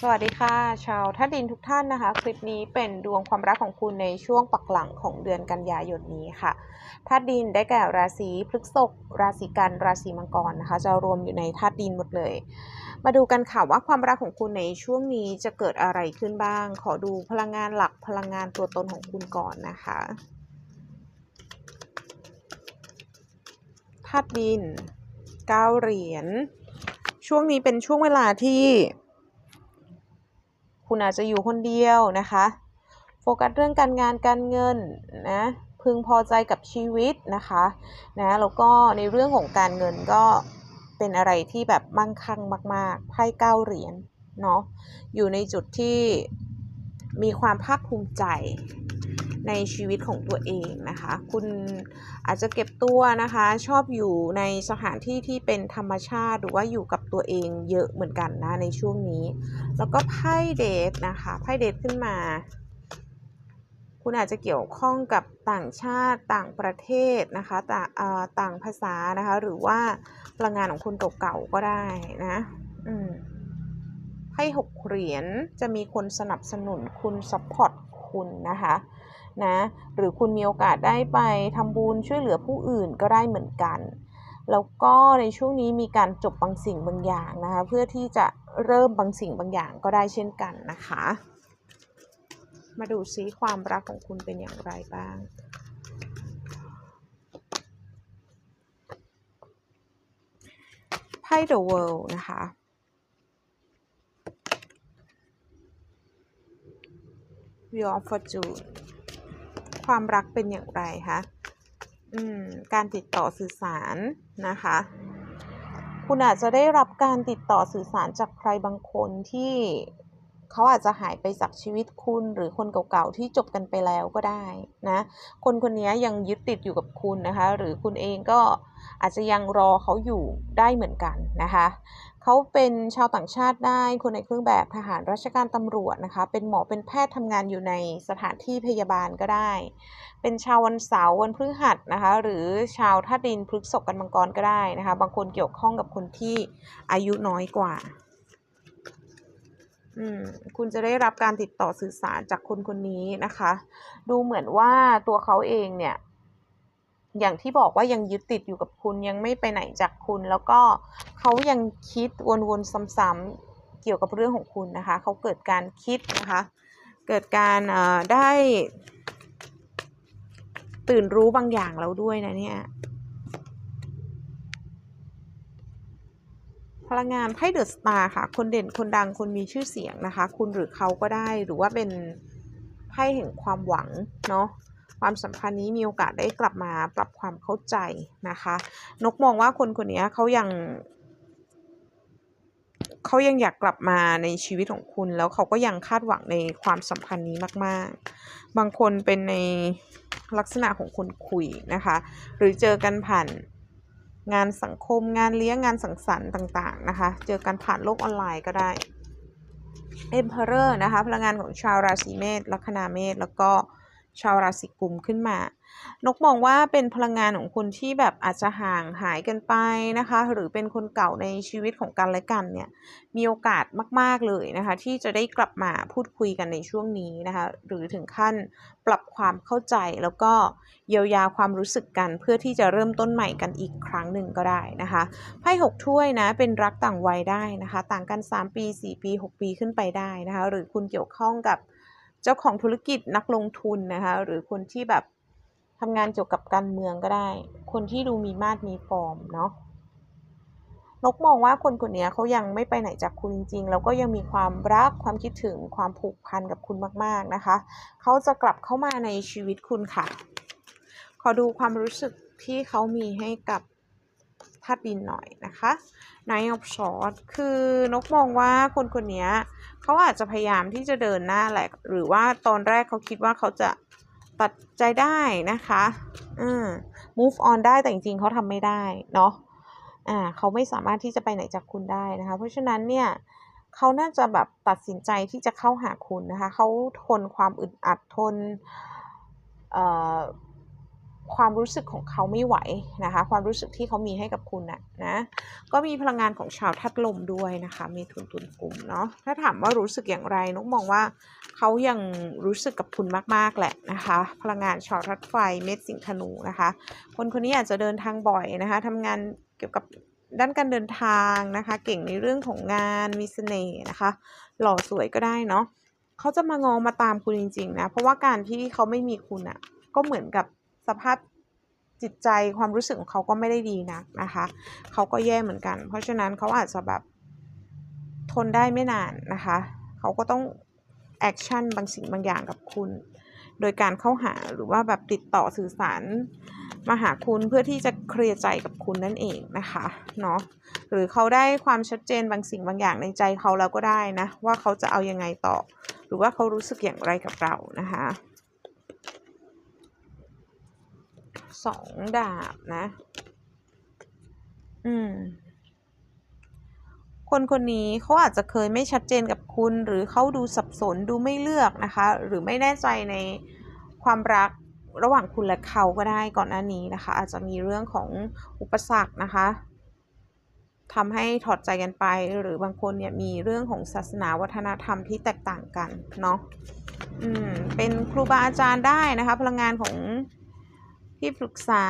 สวัสดีค่ะ ชาวท่าดินทุกท่านนะคะ คลิปนี้เป็นดวงความรักของคุณในช่วงปักหลังของเดือนกันยายนนี้ค่ะธาตุดินได้แก่ราศีพฤษภราศีกันราศีมังกรนะคะ จะรวมอยู่ในธาตุดินหมดเลย มาดูกันค่ะว่าความรักของคุณในช่วงนี้จะเกิดอะไรขึ้นบ้าง ขอดูพลังงานหลักพลังงานตัวตนของคุณก่อนนะคะธาตุดินเก้าเหรียญช่วงนี้เป็นช่วงเวลาที่ คุณอาจจะอยู่คนเดียวนะคะ โฟกัสเรื่องการงานการเงินนะพึงพอใจกับชีวิตนะคะนะแล้วก็ในเรื่องของการเงินก็เป็นอะไรที่แบบมั่งคั่งมาก ๆ ไพ่เก้าเหรียญเนาะอยู่ในจุดที่มีความภาคภูมิใจ ในชีวิตของตัวเองนะคะ คุณอาจจะเก็บตัวนะคะ ชอบอยู่ในสถานที่ที่เป็นธรรมชาติ หรือว่าอยู่กับตัวเองเยอะเหมือนกันนะในช่วงนี้ แล้วก็ไพ่เดทนะคะไพ่เดทขึ้นมา คุณอาจจะเกี่ยวข้องกับต่างชาติต่างประเทศนะคะต่างต่างภาษานะคะ หรือว่าพลังงานของคุณเก่าๆก็ได้นะอืมไพ่หกเหรียญจะมีคนสนับสนุนคุณซัพพอร์ตคุณนะคะ นะหรือคุณมีโอกาสได้ไปทำบุญช่วยเหลือผู้อื่นก็ได้เหมือนกัน แล้วก็ในช่วงนี้มีการจบบางสิ่งบางอย่างนะคะเพื่อที่จะเริ่มบางสิ่งบางอย่างก็ได้เช่นกันนะคะ มาดูซิความรักของคุณเป็นอย่างไรบ้างไพ่ The World นะคะ Wheel of Fortune ความรักเป็นอย่างไรคะอืมการติดต่อสื่อสารนะคะ คุณอาจจะได้รับการติดต่อสื่อสารจากใครบางคนที่เขาอาจจะหายไปจากชีวิตคุณ หรือคนเก่าๆที่จบกันไปแล้วก็ได้นะคนคนนี้ยังยึดติดอยู่กับคุณนะคะ หรือคุณเองก็อาจจะยังรอเขาอยู่ได้เหมือนกันนะคะ เขาเป็นชาวต่างชาติได้ คนในเครื่องแบบทหารราชการตำรวจนะคะ เป็นหมอเป็นแพทย์ทำงานอยู่ในสถานที่พยาบาลก็ได้ เป็นชาววันเสาร์วันพฤหัสนะคะ หรือชาวธาตุดินพฤกษกกันมังกรก็ได้นะคะ บางคนเกี่ยวข้องกับคนที่อายุน้อยกว่าอืมคุณจะได้รับการติดต่อสื่อสารจากคนคนนี้นะคะ ดูเหมือนว่าตัวเขาเองเนี่ย อย่างที่บอกว่ายังยึดติดอยู่กับคุณยังไม่ไปไหนจากคุณ แล้วก็เขายังคิดวนๆซ้ำๆเกี่ยวกับเรื่องของคุณนะคะ เขาเกิดการคิดนะคะ เกิดการได้ตื่นรู้บางอย่างแล้วด้วยนะเนี่ยพลังงานไพ่เดอะสตาร์ค่ะ คนเด่นคนดังคนมีชื่อเสียงนะคะ คุณหรือเขาก็ได้หรือว่าเป็นไพ่แห่งความหวังเนาะ ความสัมพันธ์นี้มีโอกาสได้กลับมาปรับความเข้าใจนะคะ นกมองว่าคนคนนี้เขายังเขายังอยากกลับมาในชีวิตของคุณแล้วเขาก็ยังคาดหวังในความสัมพันธ์นี้มาก ๆ บางคนเป็นในลักษณะของคนคุยนะคะ หรือเจอกันผ่านงานสังคมงานเลี้ยงงานสังสรรค์ต่าง ๆ นะคะ เจอกันผ่านโลกออนไลน์ก็ได้ Emperor นะคะ พลังงานของชาวราศีเมษลัคนาเมษแล้วก็ ชาวราศีกุมขึ้นมา นกมองว่าเป็นพลังงานของคนที่แบบอาจจะห่างหายกันไปนะคะ หรือเป็นคนเก่าในชีวิตของกันและกันเนี่ย มีโอกาสมาก ๆ เลยนะคะ ที่จะได้กลับมาพูดคุยกันในช่วงนี้นะคะ หรือถึงขั้นปรับความเข้าใจแล้วก็เยียวยาความรู้สึกกันเพื่อที่จะเริ่มต้นใหม่กันอีกครั้งหนึ่งก็ได้นะคะ ไพ่หกถ้วยนะเป็นรักต่างวัยได้นะคะ ต่างกัน 3 ปี 4 ปี 6 ปีขึ้นไปได้นะคะ หรือคุณเกี่ยวข้องกับ เจ้าของธุรกิจนักลงทุนนะคะ หรือคนที่แบบทำงานเกี่ยวกับการเมืองก็ได้ คนที่ดูมีมาดมีฟอร์มเนาะนกมองว่าคนคนนี้เขายังไม่ไปไหนจากคุณจริง ๆ แล้วก็ยังมีความรักความคิดถึงความผูกพันกับคุณมาก ๆนะคะ เขาจะกลับเข้ามาในชีวิตคุณค่ะ ขอดูความรู้สึกที่เขามีให้กับ ธาตุดินหน่อยนะคะ Nine of Swords คือนกมองว่าคนคนนี้เขาอาจจะพยายามที่จะเดินหน้าแหละ หรือว่าตอนแรกเขาคิดว่าเขาจะตัดใจได้นะคะอืม move on ได้แต่จริงๆเขาทำไม่ได้เนาะอ่าเขาไม่สามารถที่จะไปไหนจากคุณได้นะคะ เพราะฉะนั้นเนี่ยเขาน่าจะแบบตัดสินใจที่จะเข้าหาคุณนะคะ เขาทนความอึดอัดทนเอ่อ ความรู้สึกของเขาไม่ไหวนะคะ ความรู้สึกที่เขามีให้กับคุณนะนะ ก็มีพลังงานของชาวทัดลมด้วยนะคะ มีทุนทุนกลุ่มเนาะ ถ้าถามว่ารู้สึกอย่างไรนกมองว่าเขายังรู้สึกกับคุณมากๆแหละนะคะ พลังงานชาวทัดไฟเม็ดสิงธนูนะคะ คนคนนี้อาจจะเดินทางบ่อยนะคะทำงานเกี่ยวกับด้านการเดินทางนะคะ เก่งในเรื่องของงานมีเสน่ห์นะคะ หล่อสวยก็ได้เนาะเขาจะมางอมาตามคุณจริง ๆ นะ เพราะว่าการที่เขาไม่มีคุณอะ่ะ ก็เหมือนกับ สภาพจิตใจความรู้สึกของเขาก็ไม่ได้ดีนักนะคะเขาก็แย่เหมือนกัน เพราะฉะนั้นเขาอาจจะแบบทนได้ไม่นานนะคะเขาก็ต้องแอคชั่นบางสิ่งบางอย่างกับคุณ โดยการเข้าหาหรือว่าแบบติดต่อสื่อสารมาหาคุณเพื่อที่จะเคลียร์ใจกับคุณนั่นเองนะคะเนาะหรือเขาได้ความชัดเจนบางสิ่งบางอย่างในใจเขาแล้วก็ได้นะว่าเขาจะเอายังไงต่อ หรือว่าเขารู้สึกอย่างไรกับเรานะคะ สองดาบนะ อืม คนคนนี้เขาอาจจะเคยไม่ชัดเจนกับคุณ หรือเขาดูสับสนดูไม่เลือกนะคะ หรือไม่แน่ใจในความรักระหว่างคุณและเขาก็ได้ก่อนหน้านี้นะคะ อาจจะมีเรื่องของอุปสรรคนะคะทำให้ถอดใจกันไป หรือบางคนเนี่ยมีเรื่องของศาสนาวัฒนธรรมที่แตกต่างกันเนาะอืมเป็นครูบาอาจารย์ได้นะคะ พลังงานของ ที่ปรึกษา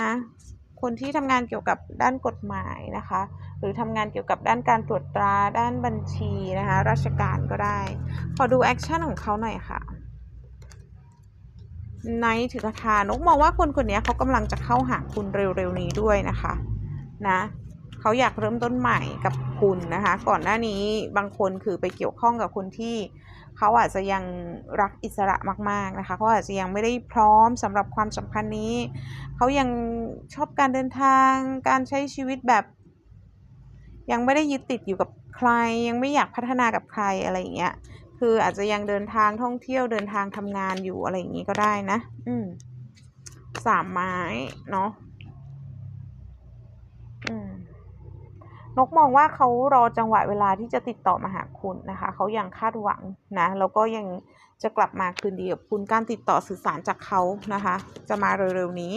นะคนที่ทำงานเกี่ยวกับด้านกฎหมายนะคะ หรือทำงานเกี่ยวกับด้านการตรวจตราด้านบัญชีนะคะราชการก็ได้ ขอดูแอคชั่นของเขาหน่อยค่ะในถือกระทานกมองว่าคนคนนี้เขากำลังจะเข้าหาคุณเร็วๆนี้ด้วยนะคะนะเขาอยากเริ่มต้นใหม่กับคุณนะคะ ก่อนหน้านี้บางคนคือไปเกี่ยวข้องกับคนที่ เขาอาจจะยังรักอิสระมาก ๆ นะคะเขาอาจจะยังไม่ได้พร้อมสำหรับความสัมพันธ์นี้ เขายังชอบการเดินทาง การใช้ชีวิตแบบ ยังไม่ได้ยึดติดอยู่กับใคร ยังไม่อยากพัฒนากับใครอะไรอย่างเงี้ย คืออาจจะยังเดินทางท่องเที่ยวเดินทางทำงานอยู่อะไรอย่างงี้ก็ได้นะ อืมสามไม้เนาะ อืม นกมองว่าเขารอจังหวะเวลาที่จะติดต่อมาหาคุณนะคะ เขายังคาดหวังนะแล้วก็ยังจะกลับมาคืนดีกับคุณการติดต่อสื่อสารจากเขานะคะ จะมาเร็วๆนี้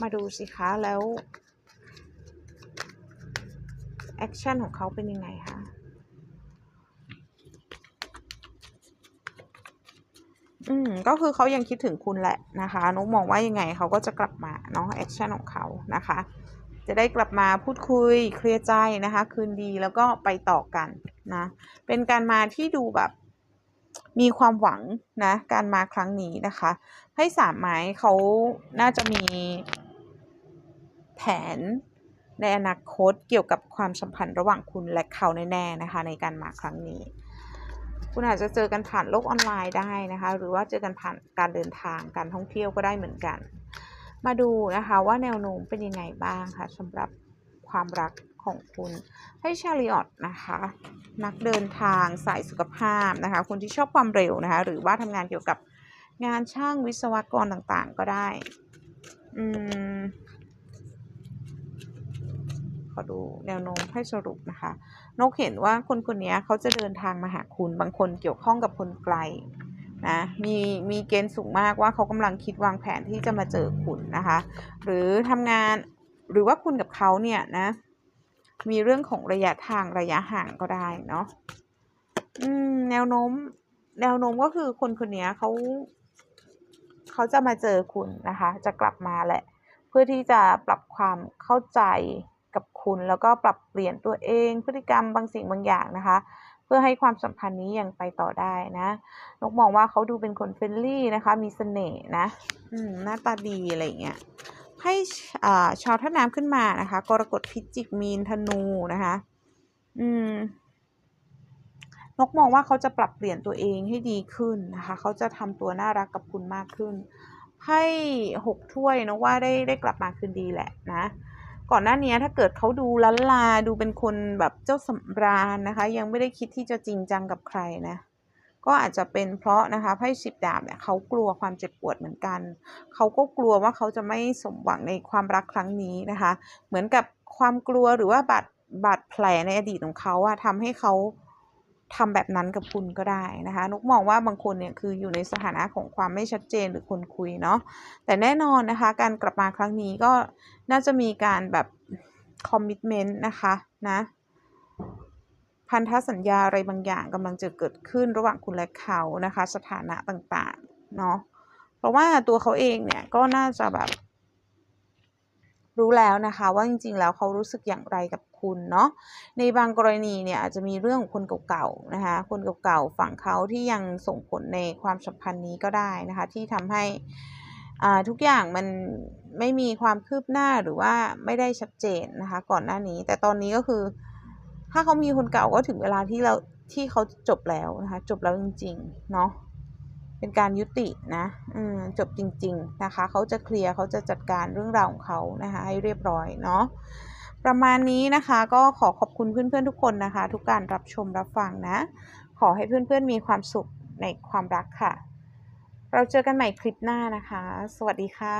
มาดูสิคะแล้วแอคชั่นของเขาเป็นยังไงคะอืมก็คือเขายังคิดถึงคุณแหละนะคะนกมองว่ายังไงเขาก็จะกลับมาเนาะแอคชั่นของเขานะคะ จะได้กลับมาพูดคุยเคลียร์ใจนะคะ คืนดีแล้วก็ไปต่อกันนะ เป็นการมาที่ดูแบบมีความหวังนะ การมาครั้งนี้นะคะ ให้สามไม้เขาน่าจะมีแผนในอนาคตเกี่ยวกับความสัมพันธ์ระหว่างคุณและเขาแน่ๆนะคะ ในการมาครั้งนี้ คุณอาจจะเจอกันผ่านโลกออนไลน์ได้นะคะ หรือว่าเจอกันผ่านการเดินทางการท่องเที่ยวก็ได้เหมือนกัน มาดูนะคะว่าแนวโน้มเป็นยังไงบ้างคะสำหรับความรักของคุณให้ชาลิออตนะคะ นักเดินทางสายสุขภาพนะคะคนที่ชอบความเร็วนะคะ หรือว่าทำงานเกี่ยวกับงานช่างวิศวกรต่างๆ ก็ได้อืมขอดูแนวโน้มให้สรุปนะคะนกเห็นว่าคนคนนี้เขาจะเดินทางมาหาคุณบางคนเกี่ยวข้องกับคนไกล นะมีมีเกณฑ์สูงมากว่าเขากำลังคิดวางแผนที่จะมาเจอคุณนะคะ หรือทำงานหรือว่าคุณกับเขาเนี่ยนะ มีเรื่องของระยะทางระยะห่างก็ได้เนาะอืมแนวโน้ม แนวโน้มก็คือคนคนนี้เขาเขาจะมาเจอคุณนะคะ จะกลับมาแหละ เพื่อที่จะปรับความเข้าใจกับคุณแล้วก็ปรับเปลี่ยนตัวเอง พฤติกรรมบางสิ่งบางอย่างนะคะ พื่อให้ความสัมพันธ์นี้ยังไปต่อได้นะนกมองว่าเขาดูเป็นคนเฟรนลี่นะคะ มีเสน่ห์นะ อืมหน้าตาดีอะไรเงี้ยให้ชาวท่าน้ำขึ้นมานะคะ กรกฎพิจิกมีนธนูนะคะ อืมนกมองว่าเขาจะปรับเปลี่ยนตัวเองให้ดีขึ้นนะคะ เขาจะทำตัวน่ารักกับคุณมากขึ้น ให้หกถ้วยนกว่าได้ได้กลับมาคืนดีแหละนะ ก่อนหน้านี้ถ้าเกิดเขาดูลันลาดูเป็นคนแบบเจ้าสำราญนะคะ ยังไม่ได้คิดที่จะจริงจังกับใครนะก็อาจจะเป็นเพราะนะคะไพ่สิบดาบเนี่ยเขากลัวความเจ็บปวดเหมือนกัน เขาก็กลัวว่าเขาจะไม่สมหวังในความรักครั้งนี้นะคะ เหมือนกับความกลัวหรือว่าบาดบาดแผลในอดีตของเขาอะทำให้เขา ทำแบบนั้นกับคุณก็ได้นะคะนกมองว่าบางคนเนี่ยคืออยู่ในสถานะของความไม่ชัดเจนหรือคนคุยเนาะแต่แน่นอนนะคะ การกลับมาครั้งนี้ก็น่าจะมีการแบบคอมมิชเมนต์นะคะนะพันธสัญญาอะไรบางอย่างกำลังจะเกิดขึ้นระหว่างคุณและเขานะคะ สถานะต่างๆเนาะเพราะว่าตัวเขาเองเนี่ยก็น่าจะแบบ รู้แล้วนะคะ ว่าจริงๆ แล้วเขารู้สึกอย่างไรกับคุณเนาะในบางกรณีเนี่ยอาจจะมีเรื่องของคนเก่าๆนะคะ คนเก่าๆฝั่งเขาที่ยังส่งผลในความสัมพันธ์นี้ก็ได้นะคะ ที่ทำให้อ่าทุกอย่างมันไม่มีความคืบหน้าหรือว่าไม่ได้ชัดเจนนะคะ ก่อนหน้านี้ แต่ตอนนี้ก็คือ ถ้าเขามีคนเก่าก็ถึงเวลาที่เราที่เขาจบแล้วนะคะ จบแล้วจริง ๆ เนาะ เป็นการยุตินะจบจริง ๆนะคะ เขาจะเคลียร์เขาจะจัดการเรื่องราวของเขานะคะให้เรียบร้อยเนาะประมาณนี้นะคะก็ขอขอบคุณเพื่อนๆทุกคนนะคะ ทุกการรับชมรับฟังนะ ขอให้เพื่อนๆมีความสุขในความรักค่ะ เราเจอกันใหม่คลิปหน้านะคะ สวัสดีค่ะ